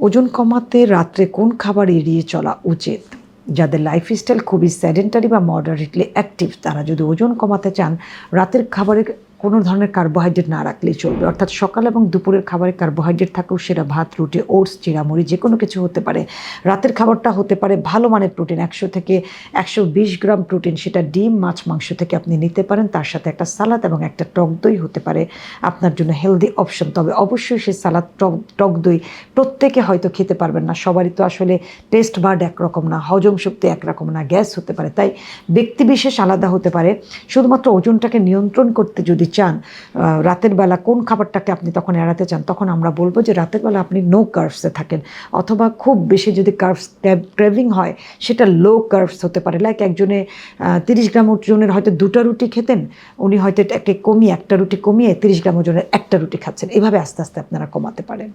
ওজন কমাতে রাত্রে কোন খাবার এড়িয়ে চলা উচিত? যাদের লাইফস্টাইল খুবই স্যাডেন্টারি বা মডারেটলি অ্যাক্টিভ তারা যদি ওজন কমাতে চান, রাতের খাবারের কোনো ধরনের কার্বোহাইড্রেট না রাখলেই চলবে। অর্থাৎ সকাল এবং দুপুরের খাবারে কার্বোহাইড্রেট থাকেও, সেটা ভাত, রুটি, ওটস, চিড়ামুড়ি, যে কোনো কিছু হতে পারে। রাতের খাবারটা হতে পারে ভালো মানের প্রোটিন একশো থেকে একশো বিশ গ্রাম প্রোটিন সেটা ডিম, মাছ, মাংস থেকে আপনি নিতে পারেন। তার সাথে একটা সালাদ এবং একটা টক দই হতে পারে আপনার জন্য হেলদি অপশন তবে অবশ্যই সেই সালাদ, টক টক দই প্রত্যেকে হয়তো খেতে পারবেন না। সবারই তো আসলে টেস্ট বার্ড একরকম না, হজম শক্তি একরকম না, গ্যাস হতে পারে। তাই ব্যক্তিবিশেষ আলাদা হতে পারে। শুধুমাত্র ওজনটাকে নিয়ন্ত্রণ করতে যদি চান আহ, রাতের বেলা কোন খাবারটাকে আপনি তখন এড়াতে চান তখন আমরা বলব যে রাতের বেলা আপনি নো কার্ভসে থাকেন। অথবা খুব বেশি যদি কার্ভস ক্রেভিং হয় সেটা লো কার্ভস হতে পারে। লাইক একজনে তিরিশ গ্রাম ওজনের হয়তো দুটো রুটি খেতেন উনি হয়তো এটাকে কমিয়ে একটা রুটি কমিয়ে তিরিশ গ্রাম ওজনের একটা রুটি খাচ্ছেন। এভাবে আস্তে আস্তে আপনারা কমাতে পারেন।